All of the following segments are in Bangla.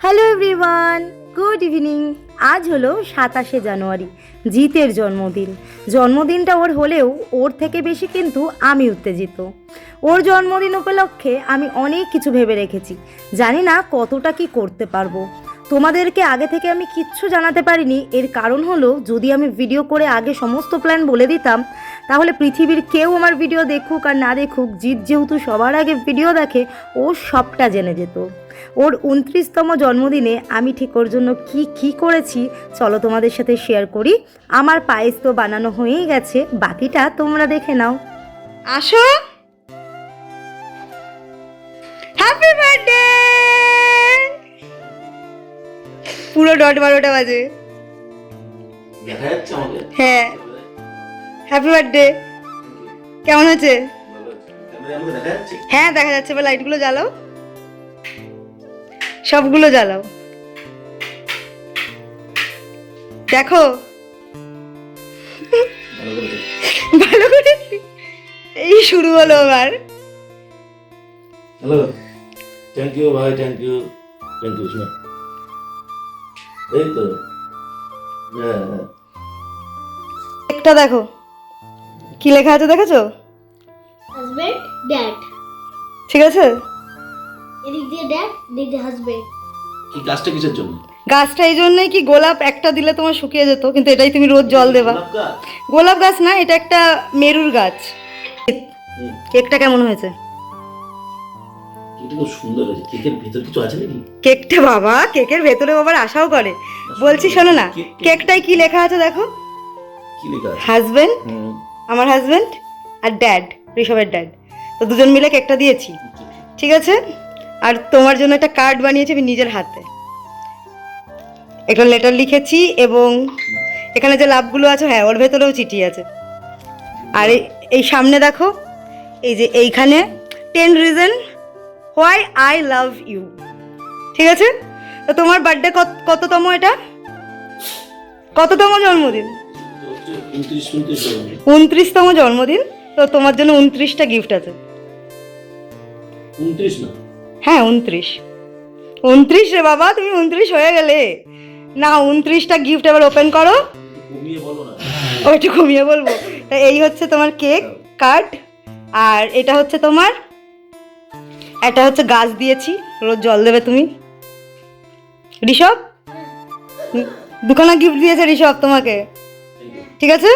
হ্যালো এভরিওয়ান গুড ইভিনিং আজ হলো সাতাশে জানুয়ারি, জিতের জন্মদিন। জন্মদিনটা ওর হলেও ওর থেকে বেশি কিন্তু আমি উত্তেজিত। ওর জন্মদিন উপলক্ষে আমি অনেক কিছু ভেবে রেখেছি। জানি না কতটা কি করতে পারব। তোমাদেরকে আগে থেকে আমি কিচ্ছু জানাতে পারিনি। এর কারণ হলো যদি আমি ভিডিও করে আগে সমস্ত প্ল্যান বলে দিতাম তাহলে পৃথিবীর কেউ আমার ভিডিও দেখুক আর না দেখুক জিৎ যেহেতু সবার আগে ভিডিও দেখে ও সবটা জেনে যেত। ওর উনত্রিশতম জন্মদিনে আমি ঠিক ওর জন্য কি কি করেছি চলো তোমাদের সাথে শেয়ার করি। আমার পায়েস তো বানানো হয়েই গেছে বাকিটা তোমরা দেখে নাও। আসো। হ্যাপি বার্থডে পুরো ডট বারোটা বাজে। হ্যাঁ। হ্যাপি বার্থডে কেমন আছে? হ্যাঁ দেখা যাচ্ছে এবার লাইটগুলো জ্বালাও। সবগুলো জ্বালাও। দেখো। ভালো করে দেখ। ভালো করে এই শুরু হলো আবার। হ্যালো থ্যাংক ইউ ভাই থ্যাংক ইউ থ্যাংক ইউ শোনা এই তো। হ্যাঁ হ্যাঁ। একটা দেখো। কি লেখা আছে দেখেছ? হাজবেন্ড ড্যাড ঠিক আছে? এদিক দিয়ে ড্যাড এদিক দিয়ে হাজবেন্ড কি কাজটা কিসের জন্য? গাছটা এই জন্যই কি গোলাপ একটা দিলে তোমার শুকিয়ে যেত কিন্তু এটাই তুমি রোজ জল দেবা। গোলাপ গাছ? না এটা একটা মেরুর গাছ। কেকটা কেমন হয়েছে? খুব সুন্দর হয়েছে। কেকের ভিতর কিছু আছে নাকি? কেকটা বাবা কেকের ভেতরে বাবার আশাও করে। বলছি শোনো না কেকটায় কি লেখা আছে দেখো? কি লেখা আছে? হাজবেন্ড হুম, আমার হাজব্যান্ড আর ড্যাড ঋষভের ড্যাড তো দুজন মিলে কেকটা দিয়েছি। ঠিক আছে? আর তোমার জন্য একটা কার্ড বানিয়েছি আমি নিজের হাতে। একটা লেটার লিখেছি এবং এখানে যে লাভগুলো আছে হ্যাঁ ওর ভেতরেও চিঠি আছে। আর এই- সামনে দেখো, এই যে এইখানে ten reason why I love you ঠিক আছে? তো তোমার বার্থডে কততম এটা? কততম জন্মদিন। উনত্রিশতম জন্মদিন? তো তোমার জন্য উনত্রিশটা গিফট আছে। হ্যাঁ উনত্রিশ। উনত্রিশ রে বাবা তুমি উনত্রিশ হয়ে গেলে। না উনত্রিশটা গিফট এবার ওপেন করো। কমিয়ে বলো না। ও একটু কমিয়ে বলব। তা এই হচ্ছে তোমার কেক কার্ড আর এটা হচ্ছে তোমার এটা হচ্ছে গাছ দিয়েছি। রোজ জল দেবে তুমি। ঋষভ? দুখানা গিফট দিয়েছে ঋষভ তোমাকে। ঠিক আছে?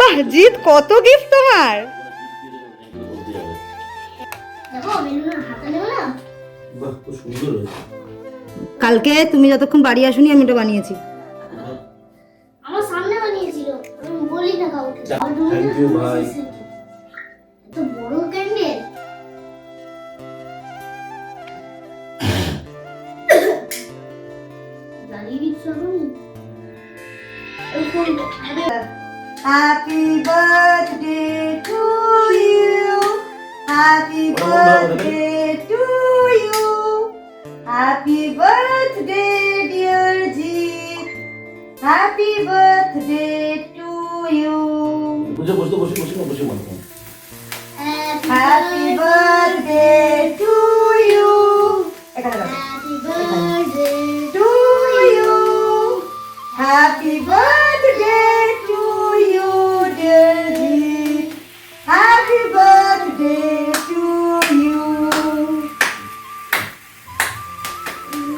বাহ জিৎ কত গিফট তোমার? কালকে তুমি যতক্ষণ বাড়ি আসুনি আমি এটা বানিয়েছি। আমার সামনে বানিয়েছিল আমি বলি না কাউকে। Happy birthday to you. Happy birthday to you. Happy birthday, dear Jeet. Happy birthday to you. বুঝে বসতে বসে বসে বসে মানতাম Happy birthday to you. এখানে রাখো। Happy birthday To you. Happy birthday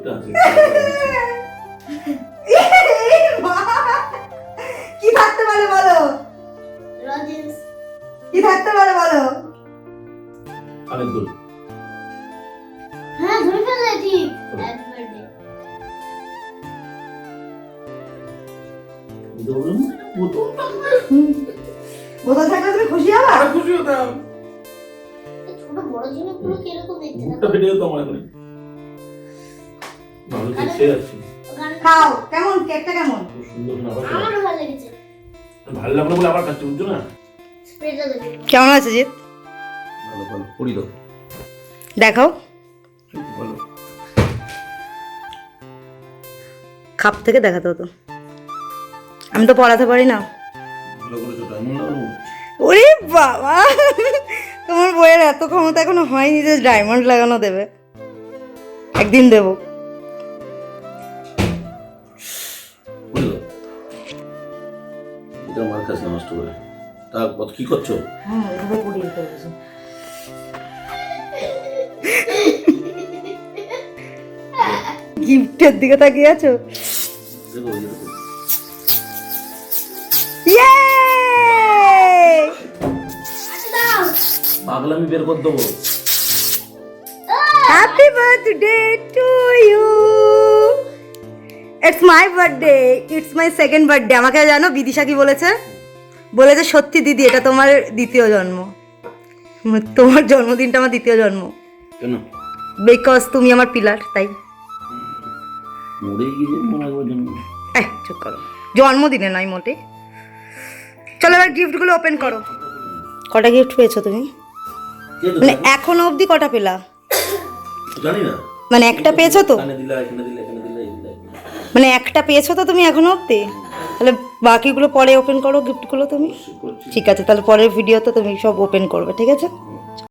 ছোট্ট আছে। কি থাকতে পারে বলো? কি থাকতে পারে বলো? অনেক দূর। হ্যাঁ ধরে ঠিক। বোতল। থাকলে তুমি খুশি হবা? খুশি হতাম। ছোট বড় ঝিনুকগুলো কীরকম দেখতে মুখটা ফেটে যেত আমার এখন। আমি খাও। কেমন? কেকটা কেমন? খুব সুন্দর না ভালো ভালো লেগেছে। ভালো লাগল বলে আবার খাচ্ছি বুঝছ না? কেমন আছে জিৎ? ভালো ভালো করি দাও। দেখাও। ভালো। খাপ থেকে দেখাতে হতো। আমি তো পড়াতে পারি না। ওরে বাবা! তোমার বইয়ের এত ক্ষমতা এখনও হয়নি যে ডায়মন্ড লাগানো দেবে। একদিন দেবো। তা কত কি করছ? গিফটের দিকে তাকিয়ে আছো? দেখো ইয়ে পাগলামি বের করে দেবো। Happy birthday to you it's my birthday it's my second birthday আমাকে জানো বিদিশা কি বলেছে? বলেছে সত্যি দিদি এটা তোমার দ্বিতীয় জন্ম। তোমার জন্মদিনটা আমার দ্বিতীয় জন্ম। কেন? বিকজ তুমি আমার পিলার তাই। মরে গিয়ে মনে একবার এই চুপ করো। জন্মদিনে নয় মোটে। চলো এবার গিফটগুলো ওপেন করো। কটা গিফট পেয়েছ তুমি? মানে এখনও অবধি কটা পেলা? জানি না। মানে একটা পেয়েছ তো? এখানে দিলা এখানে দিলা এখানে দিলা এই দিলা। মানে একটা পেয়েছ তো তুমি এখনও অবধি? তাহলে বাকিগুলো পরে ওপেন করো গিফটগুলো তুমি ঠিক আছে তাহলে পরের ভিডিওতে তুমি সব ওপেন করবে ঠিক আছে।